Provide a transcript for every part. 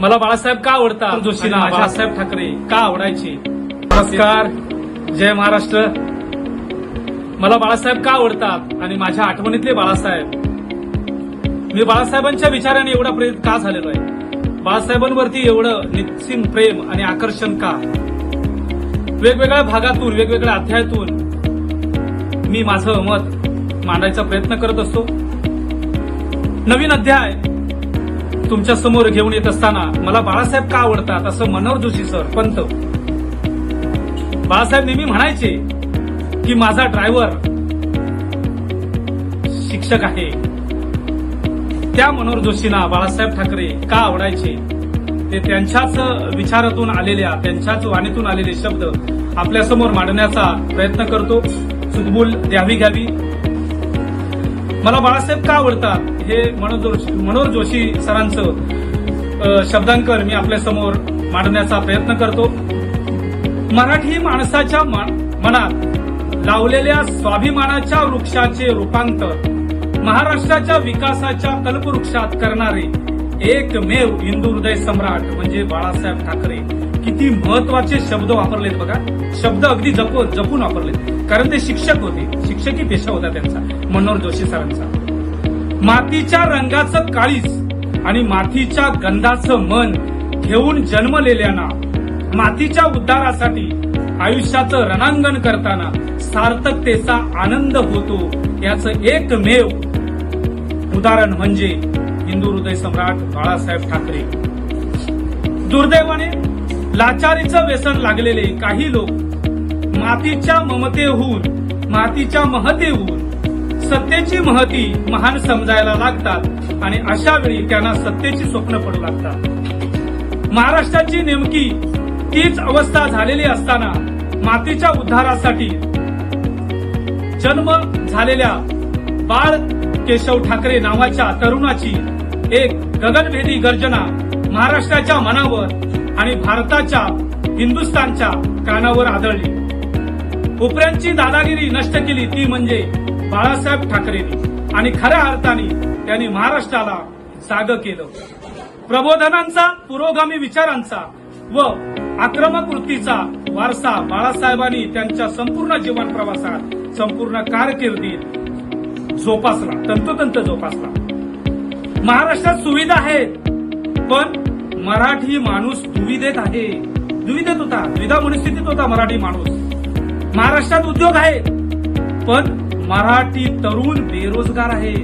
मला बाळासाहेब का आवडतात? जोशीला बाळासाहेब ठाकरे का आवडायचे? नमस्कार. जय महाराष्ट्र. मला बाळासाहेब का आवडतात? आणि माझ्या आठवणीतले बाळासाहेब. मी बाळासाहेबांच्या विचाराने एवढा प्रेरित का झालेलो आहे? बाळासाहेबांवरती एवढं निश्चित प्रेम आणि आकर्षण का? वेगवेगळ्या भागातून वेगवेगळ्या अध्यायातून मी माझं मत मांडायचा प्रयत्न करत असतो. नवीन अध्याय तुमच्यासमोर घेऊन येत असताना मला बाळासाहेब का आवडतात असं मनोहर जोशी सर पंत. बाळासाहेब नेहमी म्हणायचे की माझा ड्रायव्हर शिक्षक आहे. त्या मनोहर जोशींना बाळासाहेब ठाकरे का आवडायचे? ते त्यांच्याच विचारातून आलेल्या त्यांच्याच वाणीतून आलेले शब्द आपल्यासमोर मांडण्याचा प्रयत्न करतो. चुकबुल द्यावी घ्यावी. मला बाळासाहेब का आवडतात? हे मनोज जोशी मनोहर जोशी सरांचं शब्दांकन मी आपल्यासमोर मांडण्याचा प्रयत्न करतो. मराठी माणसाच्या मनात लावलेल्या स्वाभिमानाच्या वृक्षाचे रूपांतर महाराष्ट्राच्या विकासाच्या कल्पवृक्षात करणारे एकमेव हिंदू हृदय सम्राट म्हणजे बाळासाहेब ठाकरे. किती महत्त्वाचे शब्द वापरलेत बघा. शब्द अगदी जपून जपून वापरलेत. कारण ते शिक्षक होते. शिक्षकी पेशा होता त्यांचा मनोहर जोशी सरांचा. मातीच्या रंगाचं काळीच आणि मातीच्या गंधाचं मन घेऊन जन्मलेल्यांना मातीच्या उद्धारासाठी आयुष्याचं रणांगण करताना सार्थकतेचा आनंद होतो याचं एकमेव उदाहरण म्हणजे हिंदू हृदय सम्राट बाळासाहेब ठाकरे. दुर्दैवाने लाचारीचं व्यसन लागलेले काही लोक. मातीच्या ममतेहून मातीच्या महतेहून सत्तेची महती महान समजायला लागतात आणि अशा वेळी त्यांना सत्तेची स्वप्न पडू लागतात. महाराष्ट्राची नेमकी तीच अवस्था झालेली असताना मातीच्या उद्धारासाठी जन्म झालेल्या बाळ केशव ठाकरे नावाच्या तरुणाची एक गगनभेदी गर्जना महाराष्ट्राच्या मनावर आणि भारताच्या हिंदुस्थानच्या कानावर आदळली. उपऱ्यांची दादागिरी नष्ट केली ती म्हणजे बाळासाहेब ठाकरेंनी. आणि खऱ्या अर्थाने त्यांनी महाराष्ट्राला जाग केलं. प्रबोधनांचा पुरोगामी विचारांचा व आक्रमक वृत्तीचा वारसा बाळासाहेबांनी त्यांच्या संपूर्ण जीवन प्रवासात संपूर्ण कारकिर्दीत जोपासला तंतोतंत जोपासला. महाराष्ट्रात सुविधा आहेत पण मराठी माणूस दुविधेत आहे. दुविधेत होता. द्विधा मनस्थितीत होता मराठी माणूस. महाराष्ट्रात उद्योग आहे. पण मराठी तरुण बेरोजगार आहे.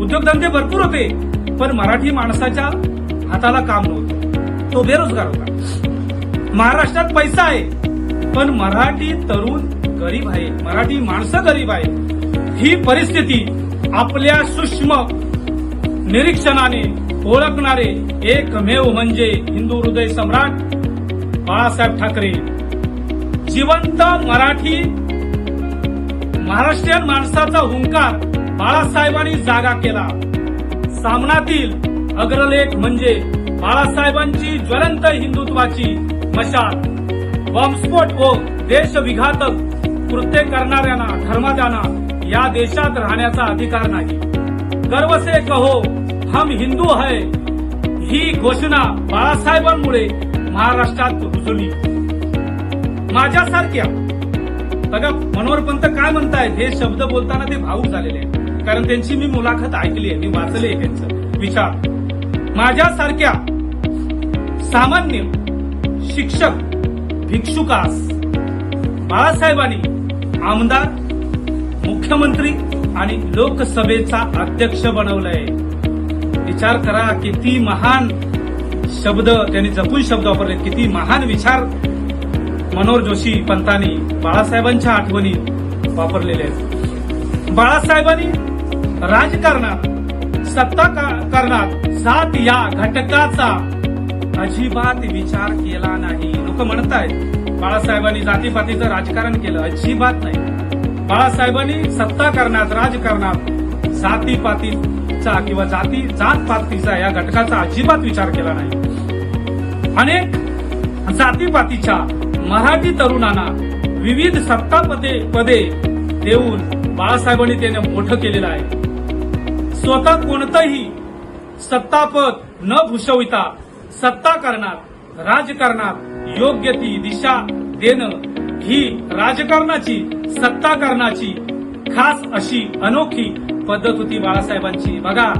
उद्योगधंदे भरपूर होते. पण मराठी माणसाच्या हाताला काम नव्हतं. तो बेरोजगार होता. महाराष्ट्रात पैसा आहे. पण मराठी तरुण गरीब आहे. मराठी माणसं गरीब आहे ही परिस्थिती आपल्या सूक्ष्म निरीक्षणाने ओळखणारे एकमेव म्हणजे हिंदू हृदय सम्राट बाळासाहेब ठाकरे. जिवंत मराठी महाराष्ट्रीयन माणसाचा हुंकार बाळासाहेबांनी जागा केला. सामनातील अग्रलेख म्हणजे बाळासाहेबांची ज्वलंत हिंदुत्वाची मशाल. बॉम्बस्फोट व देशविघातक कृत्य करणाऱ्यांना धर्मदाना या देशात राहण्याचा अधिकार नाही. गर्व से कहो हम हिंदू है ही घोषणा बाळासाहेबांमुळे महाराष्ट्रात रुजली. माझ्यासारख्या बघा मनोहर पंत काय म्हणतायत हे शब्द बोलताना ते भाऊक झालेले आहेत. कारण त्यांची मी मुलाखत ऐकली आहे मी वाचले त्यांचं विचार. माझ्यासारख्या सामान्य शिक्षक भिक्षुकास बाळासाहेबांनी आमदार मुख्यमंत्री आणि लोकसभेचा अध्यक्ष बनवलंय. विचार करा किती महान शब्द त्यांनी जपून शब्द वापरले किती महान विचार मनोहर जोशी पंतांनी बाळासाहेबांच्या आठवणी वापरलेले आहेत. बाळासाहेबांनी राजकारणात सत्ता कारणात करणात या घटकाचा अजिबात विचार केला नाही. लोक म्हणतायत बाळासाहेबांनी जातीपातीचं राजकारण केलं. अजिबात नाही. बाळासाहेबांनी सत्ता कारणात राजकारणात जातीचा किंवा जाती जात पातीचा या घटकाचा अजिबात विचार केला नाही. अनेक जातीपातीच्या मराठी तरुणांना विविध सत्ता पदे पदे देऊन बाळासाहेबांनी त्याने मोठं केलेलं आहे. स्वतः कोणतंही सत्तापद न भूषविता सत्ता करणार राजकारणात योग्य ती दिशा देणं ही राजकारणाची सत्ता करण्याची खास अशी अनोखी पद्धत होती बाळासाहेबांची. बघा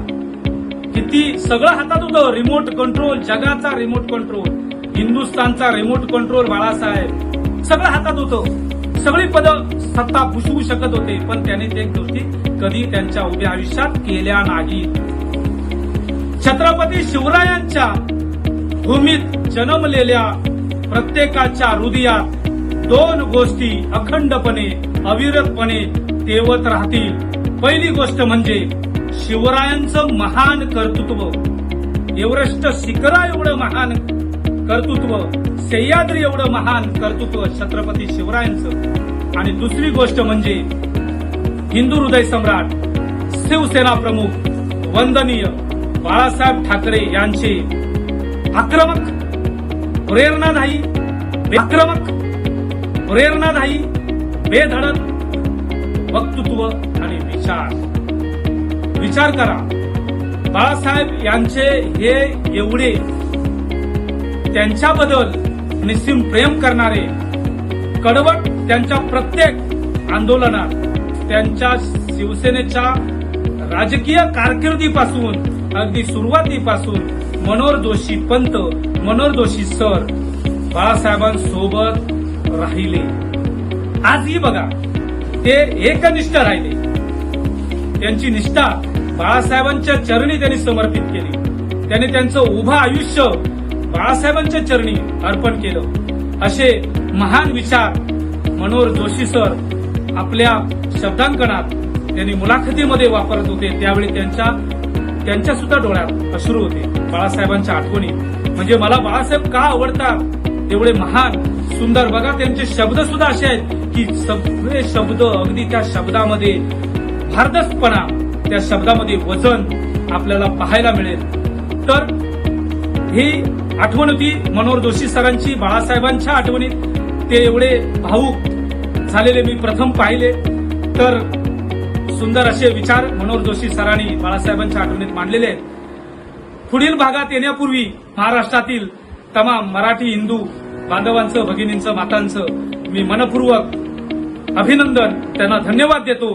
किती सगळं हातात होतं. रिमोट कंट्रोल जगाचा रिमोट कंट्रोल हिंदुस्थानचा रिमोट कंट्रोल बाळासाहेब. सगळं हातात होतं. सगळी पद सत्ता भुसवू शकत होते पण त्यांनी ते गोष्टी कधी त्यांच्या उभ्या आयुष्यात केल्या नाही. छत्रपती शिवरायांच्या भूमीत जन्मलेल्या प्रत्येकाच्या हृदयात दोन गोष्टी अखंडपणे अविरतपणे तेवत राहतील. पहिली गोष्ट म्हणजे शिवरायांचं महान कर्तृत्व. एव्हरेस्ट शिखरा एवढं महान कर्तृत्व सह्याद्री एवढं महान कर्तृत्व छत्रपती शिवरायांचं. आणि दुसरी गोष्ट म्हणजे हिंदू हृदय सम्राट शिवसेना प्रमुख वंदनीय बाळासाहेब ठाकरे यांचे आक्रमक प्रेरणादायी आक्रमक प्रेरणादायी बेधडक वक्तृत्व आणि विचार. विचार करा. बाळासाहेब यांचे हे एवढे त्यांच्याबद्दल निस्सिम प्रेम करणारे कडवट त्यांच्या प्रत्येक आंदोलनात त्यांच्या शिवसेनेच्या राजकीय कारकिर्दीपासून अगदी सुरुवातीपासून मनोहर जोशी पंत मनोहर जोशी सर बाळासाहेबांसोबत राहिले. आजही बघा ते एकनिष्ठ राहिले. त्यांची निष्ठा बाळासाहेबांच्या चरणी त्यांनी समर्पित केली. त्यांनी त्यांचं उभं आयुष्य बाळासाहेबांच्या चरणी अर्पण केलं. असे महान विचार मनोहर जोशी सर आपल्या शब्दांकनात त्यांनी मुलाखतीमध्ये वापरत होते. त्यावेळी त्यांच्या त्यांच्या सुद्धा डोळ्यात अश्रू होते. बाळासाहेबांच्या आठवणी. म्हणजे मला बाळासाहेब का आवडतात? एवढे महान सुंदर. बघा त्यांचे शब्द सुद्धा असे आहेत की सगळे शब्द अगदी त्या शब्दामध्ये भारदस्तपणा त्या शब्दामध्ये वजन आपल्याला पाहायला मिळेल. तर ही आठवण होती मनोहर जोशी सरांची. बाळासाहेबांच्या आठवणीत ते एवढे भाऊक झालेले मी प्रथम पाहिले. तर सुंदर असे विचार मनोहर जोशी सरांनी बाळासाहेबांच्या आठवणीत मांडलेले आहेत. पुढील भागात येण्यापूर्वी महाराष्ट्रातील तमाम मराठी हिंदू बांधवांचं भगिनींचं मातांचं मी मनपूर्वक अभिनंदन त्यांना धन्यवाद देतो.